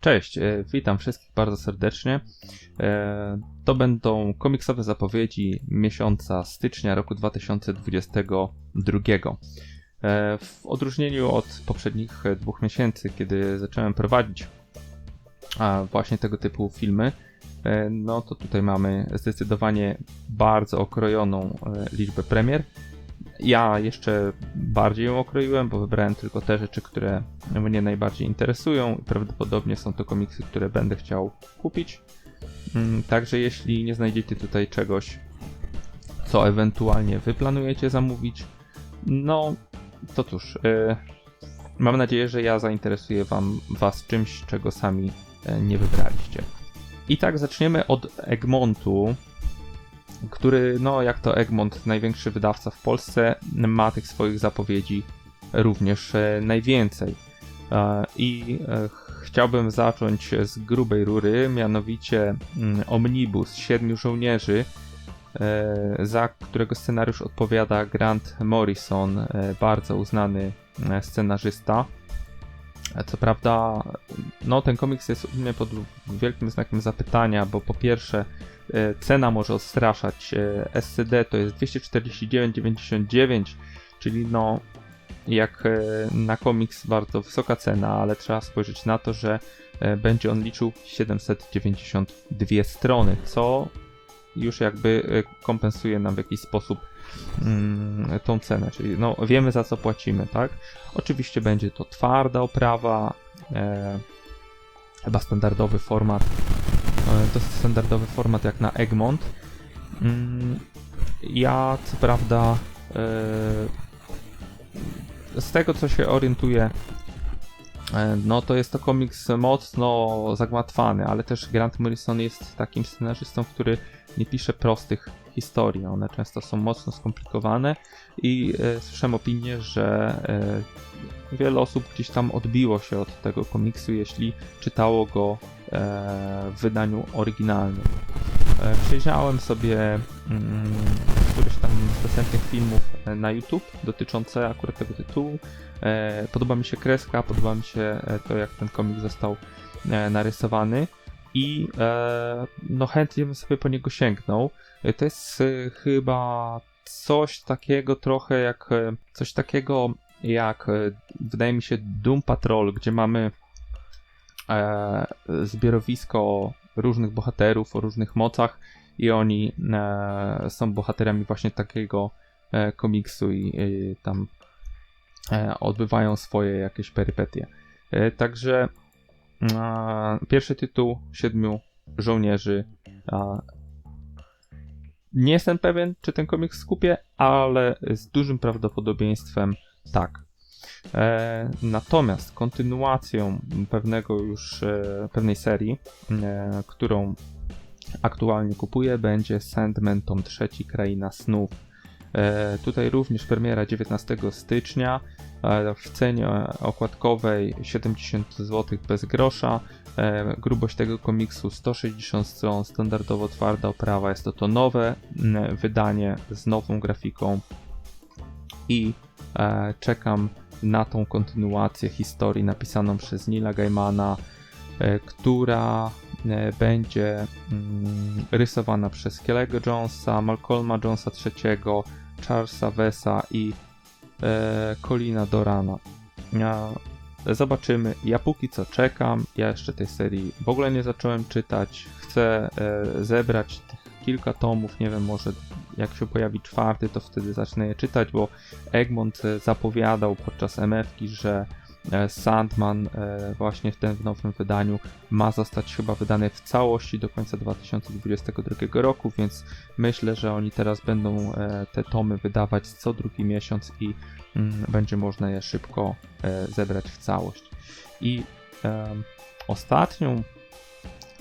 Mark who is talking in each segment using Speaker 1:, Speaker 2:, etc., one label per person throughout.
Speaker 1: Cześć, e, witam wszystkich bardzo serdecznie. E, To będą komiksowe zapowiedzi miesiąca stycznia roku 2022. E, W odróżnieniu od poprzednich dwóch miesięcy, kiedy zacząłem prowadzić właśnie tego typu filmy, no to tutaj mamy zdecydowanie bardzo okrojoną liczbę premier. Ja jeszcze bardziej ją okroiłem, bo wybrałem tylko te rzeczy, które mnie najbardziej interesują i prawdopodobnie są to komiksy, które będę chciał kupić. Mm, Także jeśli nie znajdziecie tutaj czegoś, co ewentualnie wy planujecie zamówić, no to cóż, e, mam nadzieję, że ja zainteresuję wam, was czymś, czego sami e, nie wybraliście. I tak zaczniemy od Egmontu, który, no jak to Egmont, największy wydawca w Polsce, ma tych swoich zapowiedzi również e, najwięcej. E, I e, chciałbym zacząć z grubej rury, mianowicie mm, Omnibus Siedmiu Żołnierzy, za którego scenariusz odpowiada Grant Morrison, bardzo uznany scenarzysta. E, Co prawda, no ten komiks jest u mnie pod wielkim znakiem zapytania, bo po pierwsze e, cena może odstraszać. E, SCD to jest 249,99, czyli no jak na komiks bardzo wysoka cena, ale trzeba spojrzeć na to, że będzie on liczył 792 strony, co już jakby e, kompensuje nam w jakiś sposób mm, tą cenę, czyli no wiemy za co płacimy, tak? Oczywiście będzie to twarda oprawa, e, chyba standardowy format, e, jest standardowy format jak na Egmont. Mm, ja co prawda e, z tego co się orientuję, e, no to jest to komiks mocno zagmatwany, ale też Grant Morrison jest takim scenarzystą, który nie pisze prostych historii. One często są mocno skomplikowane i e, słyszałem opinię, że e, wiele osób gdzieś tam odbiło się od tego komiksu, jeśli czytało go e, w wydaniu oryginalnym. E, Przejrzałem sobie mm, któryś tam z dostępnych filmów e, na YouTube dotyczące akurat tego tytułu. E, Podoba mi się kreska, podoba mi się e, to, jak ten komik został e, narysowany i e, no chętnie bym sobie po niego sięgnął. To jest e, chyba coś takiego trochę jak e, coś takiego jak e, wydaje mi się Doom Patrol, gdzie mamy e, zbiorowisko różnych bohaterów o różnych mocach i oni e, są bohaterami właśnie takiego e, komiksu i, i tam e, odbywają swoje jakieś perypetie. Także pierwszy tytuł Siedmiu Żołnierzy. Nie jestem pewien, czy ten komiks skupię, ale z dużym prawdopodobieństwem tak. E, natomiast kontynuacją pewnego już e, pewnej serii, e, którą aktualnie kupuję, będzie Sandman Tom 3 Kraina Snów. E, tutaj również premiera 19 stycznia w cenie okładkowej 70 zł bez grosza. E, grubość tego komiksu 160 stron, standardowo twarda oprawa. Jest to to nowe wydanie z nową grafiką i e, czekam na tą kontynuację historii napisaną przez Nila Gaimana, która będzie mm, rysowana przez Kelego Jonesa, Malcolma Jonesa III, Charlesa Wessa i e, Colina Dorana. Ja, zobaczymy. Ja póki co czekam. Ja jeszcze tej serii w ogóle nie zacząłem czytać. Chcę e, zebrać kilka tomów. Nie wiem, może jak się pojawi czwarty, to wtedy zacznę je czytać, bo Egmont e, zapowiadał podczas MF-ki, że e, Sandman e, właśnie w tym nowym wydaniu ma zostać chyba wydany w całości do końca 2022 roku, więc myślę, że oni teraz będą e, te tomy wydawać co drugi miesiąc i mm, będzie można je szybko e, zebrać w całość. I ostatnią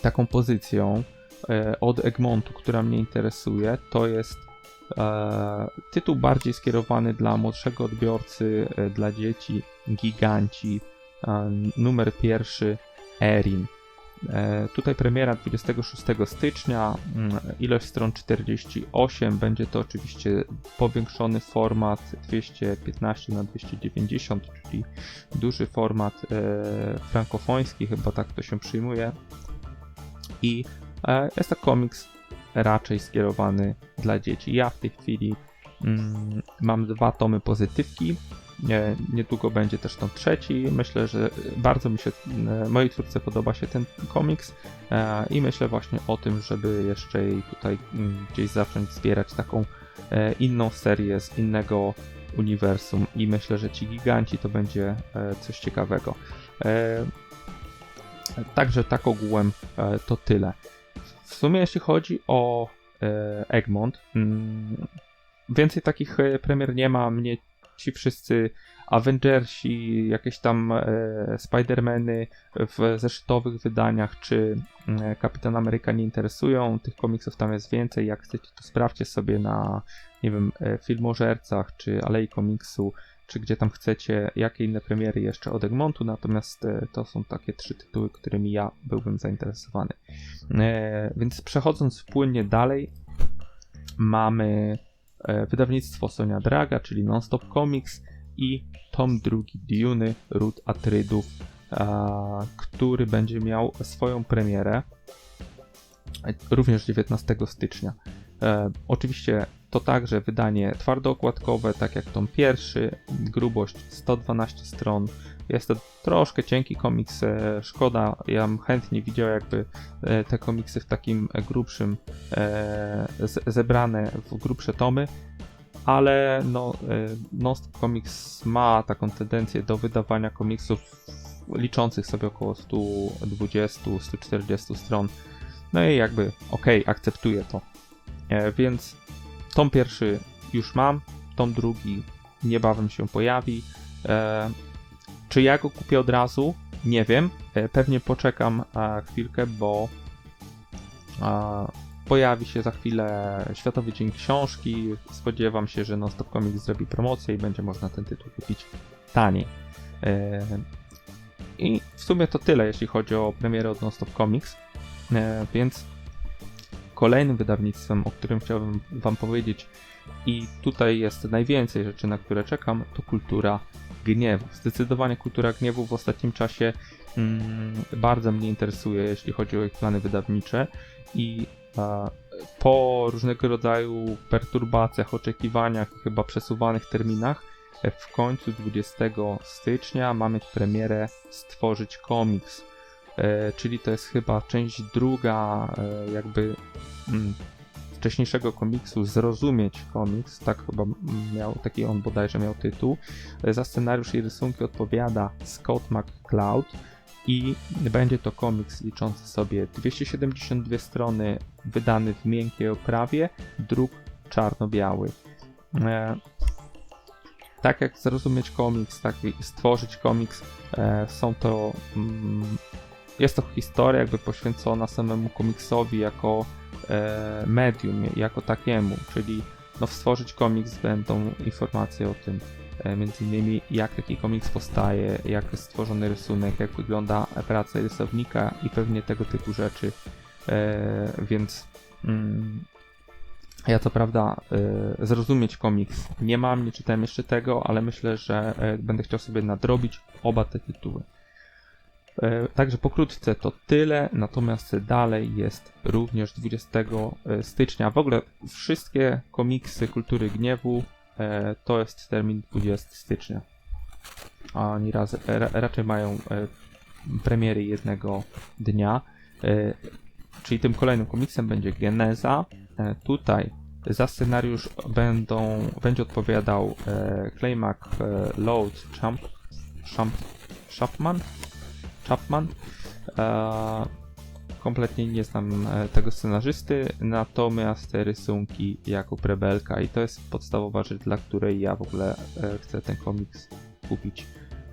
Speaker 1: taką pozycją e, od Egmontu, która mnie interesuje, to jest e, tytuł bardziej skierowany dla młodszego odbiorcy, e, dla dzieci, Giganci, e, numer pierwszy, Erin. E, tutaj premiera 26 stycznia, mm, ilość stron 48, będzie to oczywiście powiększony format 215 na 290, czyli duży format e, frankofoński, chyba tak to się przyjmuje. I e, jest to komiks raczej skierowany dla dzieci. Ja w tej chwili mm, mam dwa tomy pozytywki. Nie, niedługo będzie też tom trzeci. Myślę, że bardzo mi się, e, mojej twórce podoba się ten komiks e, i myślę właśnie o tym, żeby jeszcze jej tutaj mm, gdzieś zacząć zbierać taką e, inną serię z innego uniwersum i myślę, że ci giganci to będzie e, coś ciekawego. E, Także tak ogółem e, to tyle. W sumie jeśli chodzi o e, Egmont, mm, więcej takich e, premier nie ma. Mnie ci wszyscy Avengersi, jakieś tam e, Spidermany w zeszytowych wydaniach, czy e, Kapitan Ameryka nie interesują. Tych komiksów tam jest więcej. Jak chcecie, to sprawdźcie sobie na, nie wiem, Filmożercach, czy Alei Komiksu, czy gdzie tam chcecie, jakie inne premiery jeszcze od Egmontu, natomiast e, to są takie trzy tytuły, którymi ja byłbym zainteresowany. E, więc przechodząc płynnie dalej, mamy e, wydawnictwo Sonia Draga, czyli Nonstop Comics i tom drugi Duny, Ród Atrydów, który będzie miał swoją premierę również 19 stycznia. E, oczywiście to także wydanie twardookładkowe, tak jak tom pierwszy, grubość 112 stron. Jest to troszkę cienki komiks, e, szkoda, ja bym chętnie widział jakby e, te komiksy w takim grubszym, e, z, zebrane w grubsze tomy, ale no, e, Nonstop Comics ma taką tendencję do wydawania komiksów liczących sobie około 120-140 stron. No i jakby okej, akceptuję to. E, więc tom pierwszy już mam, tom drugi niebawem się pojawi. E, czy ja go kupię od razu? Nie wiem. E, pewnie poczekam chwilkę, bo pojawi się za chwilę Światowy Dzień Książki. Spodziewam się, że Nonstop Comics zrobi promocję i będzie można ten tytuł kupić taniej. I w sumie to tyle, jeśli chodzi o premierę od Nonstop Comics. Więc kolejnym wydawnictwem, o którym chciałbym Wam powiedzieć, i tutaj jest najwięcej rzeczy, na które czekam, to kultura gniewu. Zdecydowanie kultura gniewu w ostatnim czasie mm, bardzo mnie interesuje, jeśli chodzi o ich plany wydawnicze i po różnego rodzaju perturbacjach, oczekiwaniach, chyba przesuwanych terminach, w końcu 20 stycznia mamy premierę Stworzyć komiks. E, czyli to jest chyba część druga, e, jakby mm, wcześniejszego komiksu Zrozumieć komiks, tak chyba miał, taki on bodajże miał tytuł. E, Za scenariusz i rysunki odpowiada Scott McCloud i będzie to komiks liczący sobie 272 strony, wydany w miękkiej oprawie, druk czarno-biały. E, tak jak zrozumieć komiks, tak i stworzyć komiks, e, są to mm, jest to historia jakby poświęcona samemu komiksowi jako e, medium, jako takiemu, czyli no, stworzyć komiks będą informacje o tym, e, między innymi jak taki komiks powstaje, jak jest stworzony rysunek, jak wygląda praca rysownika i pewnie tego typu rzeczy, e, więc mm, ja co prawda e, zrozumieć komiks nie mam, nie czytałem jeszcze tego, ale myślę, że e, będę chciał sobie nadrobić oba te tytuły. E, Także pokrótce to tyle, natomiast dalej jest również 20 stycznia. W ogóle wszystkie komiksy Kultury Gniewu e, to jest termin 20 stycznia. A oni raz, ra, raczej mają e, premiery jednego dnia. E, Czyli tym kolejnym komiksem będzie Geneza. E, Tutaj za scenariusz będą, będzie odpowiadał e, Claymac e, Load Champ, Champ, Chapman. Chapman. E, kompletnie nie znam e, tego scenarzysty, natomiast te rysunki Jakub Rebelka i to jest podstawowa rzecz, dla której ja w ogóle e, chcę ten komiks kupić.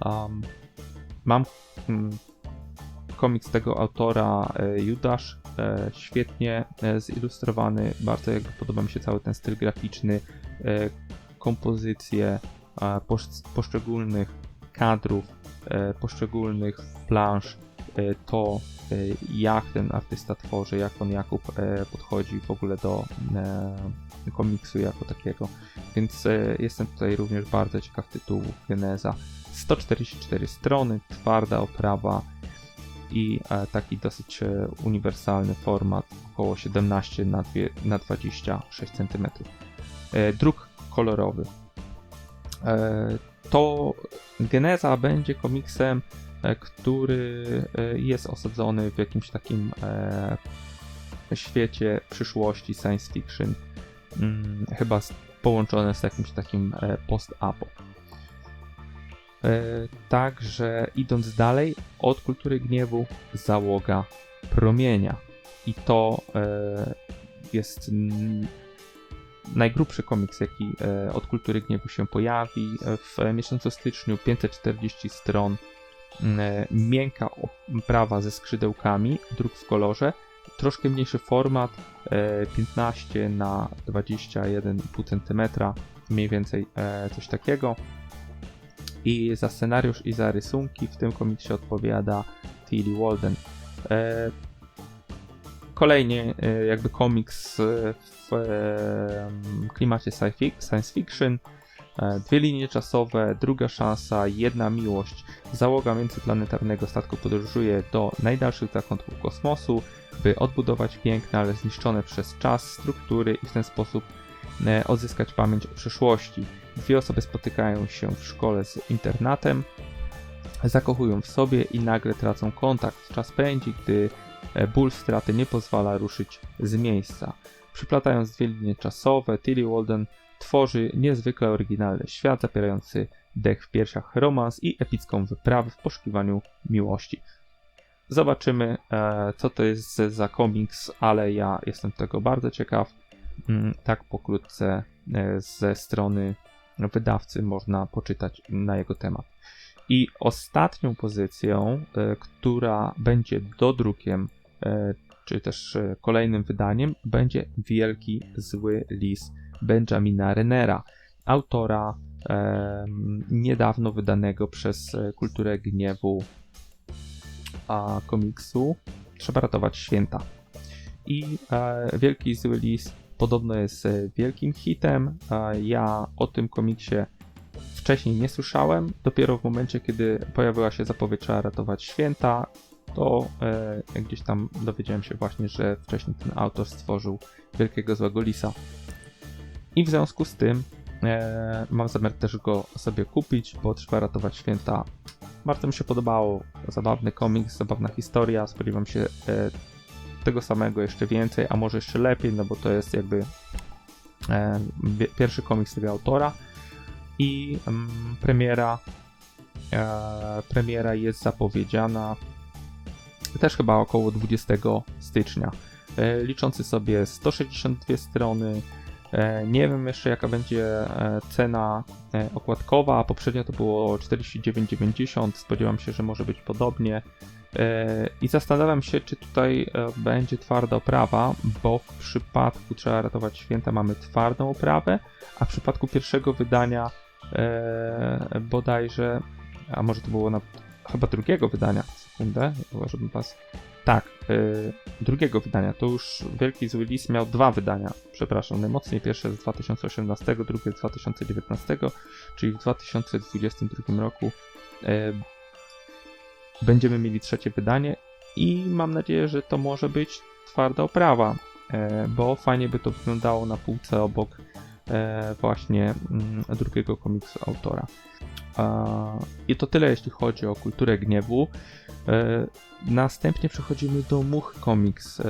Speaker 1: Um, mam mm, komiks tego autora e, Judasz, e, świetnie e, zilustrowany, bardzo jakby podoba mi się cały ten styl graficzny, e, kompozycje e, posz, poszczególnych kadrów, poszczególnych plansz e, to, e, jak ten artysta tworzy, jak on Jakub e, podchodzi w ogóle do e, komiksu jako takiego. Więc e, jestem tutaj również bardzo ciekaw tytułu Geneza. 144 strony, twarda oprawa i e, taki dosyć e, uniwersalny format, około 17 na, na 26 cm. E, druk kolorowy. To Geneza będzie komiksem, e, który e, jest osadzony w jakimś takim e, świecie przyszłości science fiction, mm, chyba połączone z jakimś takim post-apo. Także idąc dalej, od kultury gniewu załoga promienia. I to jest najgrubszy komiks, jaki e, od kultury gniewu się pojawi. E, W miesiącu styczniu 540 stron, mm, e, miękka oprawa ze skrzydełkami, druk w kolorze, troszkę mniejszy format, e, 15 na 21,5 cm, mniej więcej coś takiego. I za scenariusz i za rysunki w tym komiksie odpowiada Tilly Walden. Kolejnie jakby komiks w klimacie science fiction. E, Dwie linie czasowe, druga szansa, jedna miłość. Załoga międzyplanetarnego statku podróżuje do najdalszych zakątków kosmosu, by odbudować piękne, ale zniszczone przez czas struktury i w ten sposób e, odzyskać pamięć o przeszłości. Dwie osoby spotykają się w szkole z internatem, zakochują w sobie i nagle tracą kontakt. Czas pędzi, gdy e, ból straty nie pozwala ruszyć z miejsca. Przyplatając dwie linie czasowe, Tilly Walden tworzy niezwykle oryginalny świat, zapierający dech w piersiach romans i epicką wyprawę w poszukiwaniu miłości. Zobaczymy, e, co to jest za komiks, ale ja jestem tego bardzo ciekaw. Mm, Tak pokrótce e, ze strony wydawcy można poczytać na jego temat. I ostatnią pozycją, e, która będzie dodrukiem, czy też e, kolejnym wydaniem, będzie Wielki Zły Lis Benjamina Renera, autora em, niedawno wydanego przez e, Kulturę Gniewu a, komiksu Trzeba ratować święta. I e, Wielki Zły Lis podobno jest e, wielkim hitem. E, ja o tym komiksie wcześniej nie słyszałem. Dopiero w momencie, kiedy pojawiła się zapowiedź Trzeba ratować święta, to e, gdzieś tam dowiedziałem się właśnie, że wcześniej ten autor stworzył Wielkiego Złego Lisa. I w związku z tym e, mam zamiar też go sobie kupić, bo trzeba ratować święta. Bardzo mi się podobało. Zabawny komiks, zabawna historia. Spodziewam się e, tego samego jeszcze więcej, a może jeszcze lepiej, no bo to jest jakby e, pierwszy komiks tego autora. I mm, premiera e, premiera jest zapowiedziana też chyba około 20 stycznia. E, liczący sobie 162 strony. E, nie wiem jeszcze jaka będzie e, cena okładkowa. Poprzednio to było 49,90. Spodziewam się, że może być podobnie. I zastanawiam się, czy tutaj będzie twarda oprawa, bo w przypadku Trzeba ratować święta mamy twardą oprawę, a w przypadku pierwszego wydania bodajże, a może to było na chyba drugiego wydania, sekundę, żebym was... Tak, y, drugiego wydania. To już Wielki Zły Lis miał dwa wydania, przepraszam, najmocniej pierwsze z 2018, drugie z 2019, czyli w 2022 roku y, będziemy mieli trzecie wydanie i mam nadzieję, że to może być twarda oprawa, y, bo fajnie by to wyglądało na półce obok właśnie mm, drugiego komiksu autora. I to tyle, jeśli chodzi o kulturę gniewu. E, Następnie przechodzimy do Much Comics. E,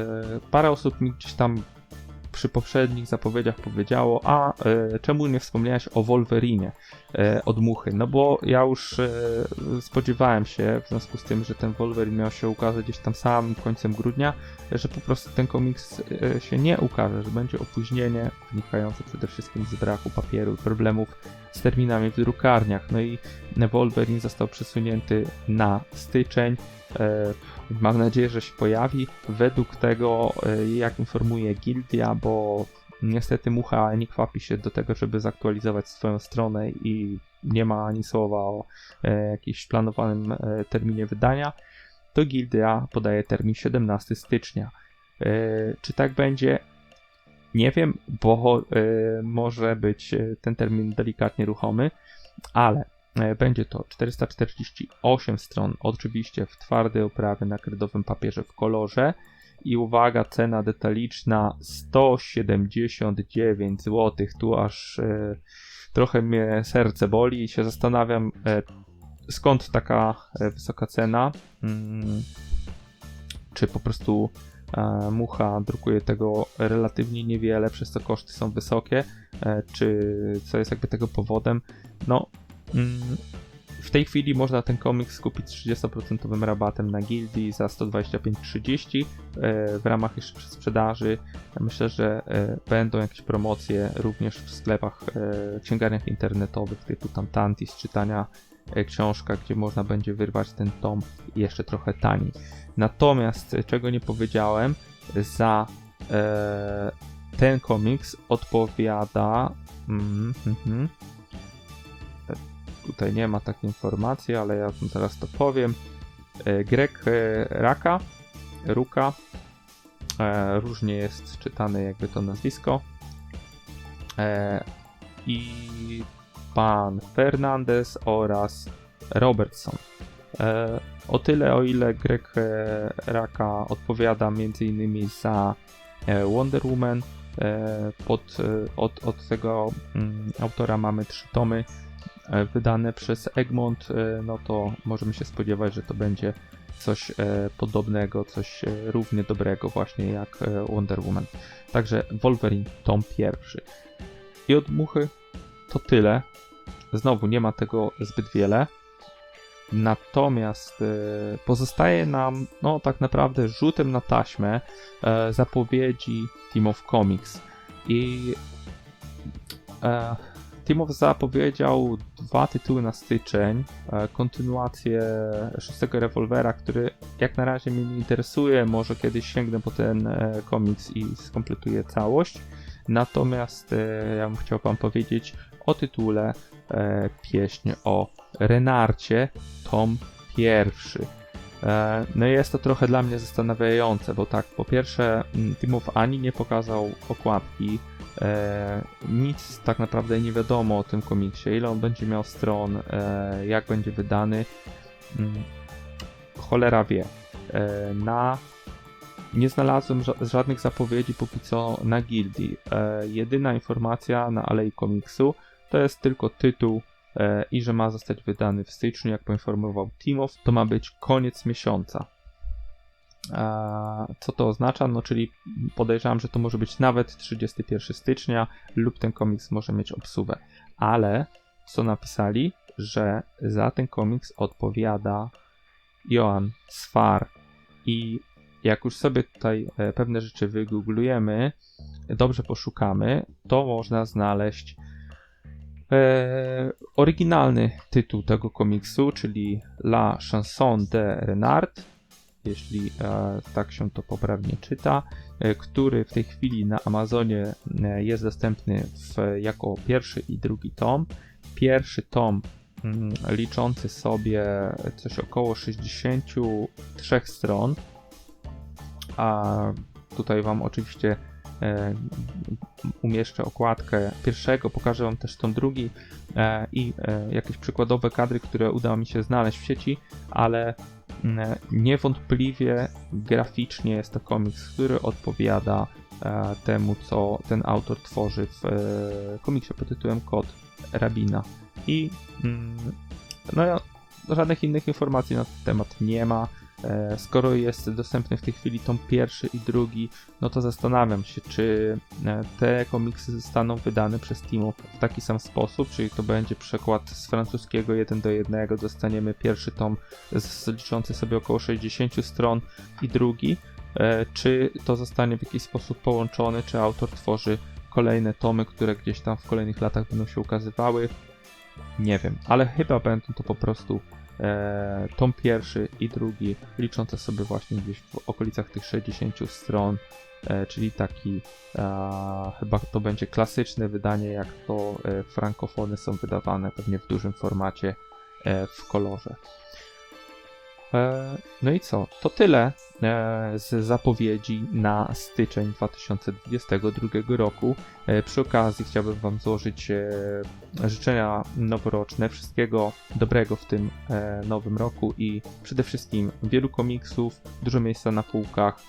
Speaker 1: Parę osób mi gdzieś tam przy poprzednich zapowiedziach powiedziało, a e, czemu nie wspomniałeś o Wolverinie e, od Muchy? No bo ja już e, spodziewałem się, w związku z tym, że ten Wolverine miał się ukazać gdzieś tam samym końcem grudnia, że po prostu ten komiks e, się nie ukaże, że będzie opóźnienie wynikające przede wszystkim z braku papieru i problemów z terminami w drukarniach. No i Wolverine został przesunięty na styczeń. E, Mam nadzieję, że się pojawi. Według tego, e, jak informuje Gildia, bo niestety Mucha nie kwapi się do tego, żeby zaktualizować swoją stronę i nie ma ani słowa o e, jakimś planowanym terminie wydania. to Gildia podaje termin 17 stycznia. Czy tak będzie? Nie wiem, bo e, może być e, ten termin delikatnie ruchomy, ale e, będzie to 448 stron, oczywiście w twardej oprawie na kredowym papierze w kolorze. I uwaga, cena detaliczna 179 zł. Tu aż e, trochę mnie serce boli i się zastanawiam, e, skąd taka wysoka cena. Mm, czy po prostu Mucha drukuje tego relatywnie niewiele, przez co koszty są wysokie, e, czy co jest jakby tego powodem. No, mm, w tej chwili można ten komiks kupić z 30% rabatem na Gildii za 125,30 e, w ramach jeszcze sprzedaży. Myślę, że e, będą jakieś promocje również w sklepach, księgarniach internetowych typu tam Tantis, czytania książka, gdzie można będzie wyrwać ten tom jeszcze trochę taniej. Natomiast, e, czego nie powiedziałem, za e, ten komiks odpowiada. Mm, mhm. E, Tutaj nie ma takiej informacji, ale ja zaraz to powiem. E, Greg e, Raka, Ruka, e, różnie jest czytane jakby to nazwisko. E, I pan Fernandez oraz Robertson. E, o tyle, o ile Greg e, Raka odpowiada m.in. za e, Wonder Woman, pod, od, od tego mm, autora mamy trzy tomy wydane przez Egmont, no to możemy się spodziewać, że to będzie coś podobnego, coś równie dobrego właśnie jak Wonder Woman. Także Wolverine tom pierwszy. I od muchy to tyle. Znowu nie ma tego zbyt wiele. Natomiast e, pozostaje nam, no tak naprawdę, rzutem na taśmę e, zapowiedzi Team of Comics. I e, Team of zapowiedział dwa tytuły na styczeń. E, kontynuację szóstego rewolwera, który jak na razie mnie nie interesuje. Może kiedyś sięgnę po ten komiks i skompletuję całość. Natomiast ja bym chciał Wam powiedzieć o tytule e, Pieśń o Renarcie, tom pierwszy. E, No jest to trochę dla mnie zastanawiające, bo tak, po pierwsze, mm, Teamów ani nie pokazał okładki, e, nic tak naprawdę nie wiadomo o tym komiksie, ile on będzie miał stron, e, jak będzie wydany, mm, cholera wie. E, Na nie znalazłem ża- żadnych zapowiedzi póki co na gildii. E, jedyna informacja na Alei Komiksu to jest tylko tytuł e, i że ma zostać wydany w styczniu, jak poinformował Timow, to ma być koniec miesiąca. Co to oznacza? No, czyli podejrzewam, że to może być nawet 31 stycznia lub ten komiks może mieć obsługę. Ale co napisali, że za ten komiks odpowiada Johan Sfar i jak już sobie tutaj e, pewne rzeczy wygooglujemy, dobrze poszukamy, to można znaleźć e, oryginalny tytuł tego komiksu, czyli La Chanson de Renard, jeśli e, tak się to poprawnie czyta, e, który w tej chwili na Amazonie e, jest dostępny w, jako pierwszy i drugi tom. Pierwszy tom mm, liczący sobie coś około 63 stron, a tutaj Wam oczywiście e, umieszczę okładkę pierwszego, pokażę Wam też tą drugi e, i e, jakieś przykładowe kadry, które udało mi się znaleźć w sieci, ale mm, niewątpliwie graficznie jest to komiks, który odpowiada e, temu, co ten autor tworzy w komiksie pod tytułem Kod Rabina. I mm, no, żadnych innych informacji na ten temat nie ma. E, Skoro jest dostępny w tej chwili tom pierwszy i drugi, no to zastanawiam się, czy e, te komiksy zostaną wydane przez Timo w taki sam sposób, czyli to będzie przykład z francuskiego 1 do 1, dostaniemy pierwszy tom liczący sobie około 60 stron i drugi, e, czy to zostanie w jakiś sposób połączone, czy autor tworzy kolejne tomy, które gdzieś tam w kolejnych latach będą się ukazywały. Nie wiem, ale chyba będą to po prostu e, tom pierwszy i drugi, liczące sobie właśnie gdzieś w okolicach tych 60 stron, e, czyli taki e, chyba to będzie klasyczne wydanie, jak to e, frankofony są wydawane pewnie w dużym formacie e, w kolorze. E, No i co? To tyle e, z zapowiedzi na styczeń 2022 roku. E, Przy okazji chciałbym Wam złożyć życzenia noworoczne, wszystkiego dobrego w tym nowym roku i przede wszystkim wielu komiksów, dużo miejsca na półkach,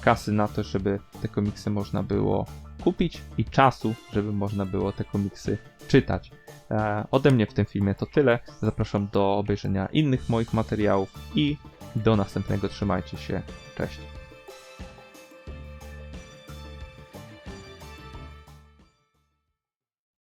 Speaker 1: kasy na to, żeby te komiksy można było kupić i czasu, żeby można było te komiksy czytać. E, Ode mnie w tym filmie to tyle. Zapraszam do obejrzenia innych moich materiałów i do następnego. Trzymajcie się. Cześć.